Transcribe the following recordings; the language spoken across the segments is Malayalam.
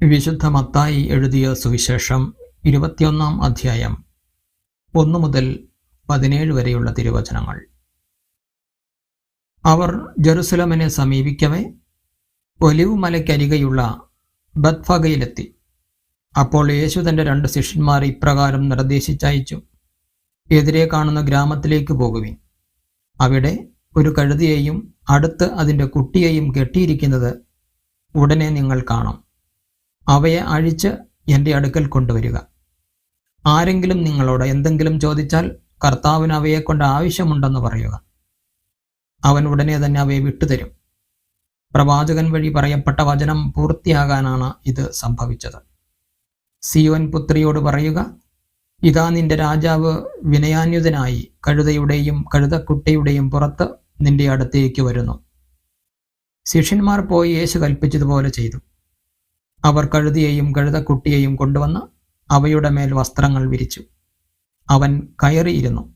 വിശുദ്ധ മത്തായി എഴുതിയ സുവിശേഷം ഇരുപത്തിയൊന്നാം അധ്യായം ഒന്നു മുതൽ പതിനേഴ് വരെയുള്ള തിരുവചനങ്ങൾ. അവർ ജെറുസലമിനെ സമീപിക്കവേ ഒലിവ് മലയ്ക്കരികെയുള്ള അപ്പോൾ യേശു തന്റെ രണ്ട് ശിഷ്യന്മാർ ഇപ്രകാരം നിർദ്ദേശിച്ചയച്ചു എതിരെ കാണുന്ന ഗ്രാമത്തിലേക്ക് പോകുവിൻ. അവിടെ ഒരു കഴുതിയെയും അടുത്ത് അതിന്റെ കുട്ടിയെയും കെട്ടിയിരിക്കുന്നത് ഉടനെ നിങ്ങൾ കാണും. അവയെ അഴിച്ച് എന്റെ അടുക്കൽ കൊണ്ടുവരിക. ആരെങ്കിലും നിങ്ങളോട് എന്തെങ്കിലും ചോദിച്ചാൽ കർത്താവിന് അവയെ കൊണ്ട് ആവശ്യമുണ്ടെന്ന് പറയുക. അവൻ ഉടനെ തന്നെ അവയെ വിട്ടുതരും. പ്രവാചകൻ വഴി പറയപ്പെട്ട വചനം പൂർത്തിയാകാനാണ് ഇത് സംഭവിച്ചത്. സിയോൻ പുത്രിയോട് പറയുക ഇതാ നിന്റെ രാജാവ് വിനയാന്യുതനായി കഴുതയുടെയും കഴുതക്കുട്ടിയുടെയും പുറത്ത് നിന്റെ അടുത്തേക്ക് വരുന്നു. ശിഷ്യന്മാർ പോയി യേശു കൽപ്പിച്ചതുപോലെ ചെയ്തു. അവർ കഴുതിയെയും കഴുതക്കുട്ടിയെയും കൊണ്ടുവന്ന് അവയുടെ മേൽ വസ്ത്രങ്ങൾ വിരിച്ചു. അവൻ കയറിയിരുന്നു.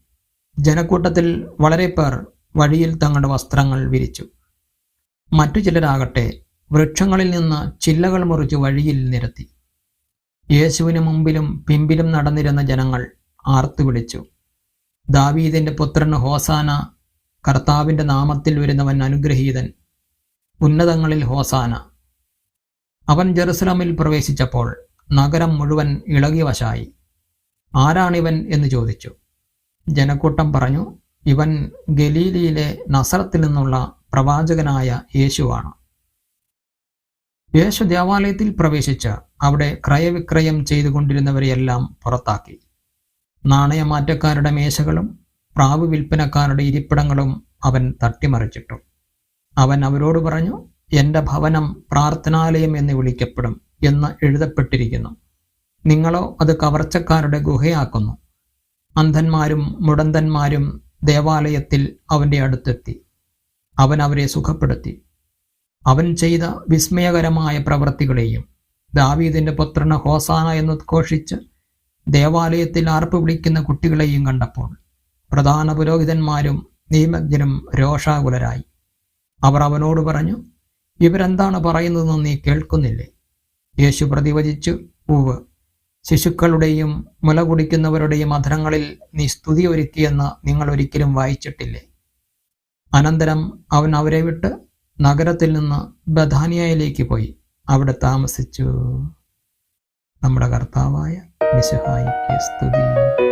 ജനക്കൂട്ടത്തിൽ വളരെ പേർ വഴിയിൽ തങ്ങളുടെ വസ്ത്രങ്ങൾ വിരിച്ചു. മറ്റു ചിലരാകട്ടെ വൃക്ഷങ്ങളിൽ നിന്ന് ചില്ലകൾ മുറിച്ച് വഴിയിൽ നിരത്തി. യേശുവിന് മുമ്പിലും പിമ്പിലും നടന്നിരുന്ന ജനങ്ങൾ ആർത്തു വിളിച്ചു. ദാവീദിന്റെ പുത്രൻ ഹോസാന കർത്താവിന്റെ നാമത്തിൽ വരുന്നവൻ അനുഗ്രഹീതൻ. ഉന്നതങ്ങളിൽ ഹോസാന. അവൻ ജെറുസലമിൽ പ്രവേശിച്ചപ്പോൾ നഗരം മുഴുവൻ ഇളകി വശായി ആരാണിവൻ എന്ന് ചോദിച്ചു. ജനക്കൂട്ടം പറഞ്ഞു ഇവൻ ഗലീലിയിലെ നസറത്തിൽ നിന്നുള്ള പ്രവാചകനായ യേശുവാണ്. യേശു ദേവാലയത്തിൽ പ്രവേശിച്ച് അവിടെ ക്രയവിക്രയം ചെയ്തുകൊണ്ടിരുന്നവരെയെല്ലാം പുറത്താക്കി. നാണയമാറ്റക്കാരുടെ മേശകളും പ്രാവ് വിൽപ്പനക്കാരുടെ ഇരിപ്പിടങ്ങളും അവൻ തട്ടിമറിച്ചിട്ടു. അവൻ അവരോട് പറഞ്ഞു എന്റെ ഭവനം പ്രാർത്ഥനാലയം എന്ന് വിളിക്കപ്പെടും എന്ന് എഴുതപ്പെട്ടിരിക്കുന്നു. നിങ്ങളോ അത് കവർച്ചക്കാരുടെ ഗുഹയാക്കുന്നു. അന്ധന്മാരും മുടന്തന്മാരും ദേവാലയത്തിൽ അവന്റെ അടുത്തെത്തി. അവൻ അവരെ സുഖപ്പെടുത്തി. അവൻ ചെയ്ത വിസ്മയകരമായ പ്രവൃത്തികളെയും ദാവീദിന്റെ പുത്രന് ഹോസാന എന്ന് ഉദ്ഘോഷിച്ച് ദേവാലയത്തിൽ ആർപ്പ് വിളിക്കുന്ന കുട്ടികളെയും കണ്ടപ്പോൾ പ്രധാന പുരോഹിതന്മാരും നിയമജ്ഞരും രോഷാകുലരായി. അവർ അവനോട് പറഞ്ഞു ഇവരെന്താണ് പറയുന്നതെന്ന് നീ കേൾക്കുന്നില്ലേ? യേശു പ്രതിവചിച്ചു പൂവ് ശിശുക്കളുടെയും മുല കുടിക്കുന്നവരുടെയും അധരങ്ങളിൽ നീ സ്തുതി ഒരുക്കിയെന്ന് നിങ്ങൾ ഒരിക്കലും വായിച്ചിട്ടില്ലേ? അനന്തരം അവൻ അവരെ വിട്ട് നഗരത്തിൽ നിന്ന് ബഥാനിയയിലേക്ക് പോയി. അവിടെ താമസിച്ചു. നമ്മുടെ കർത്താവായ വിശഹായിക്ക് സ്തുതി.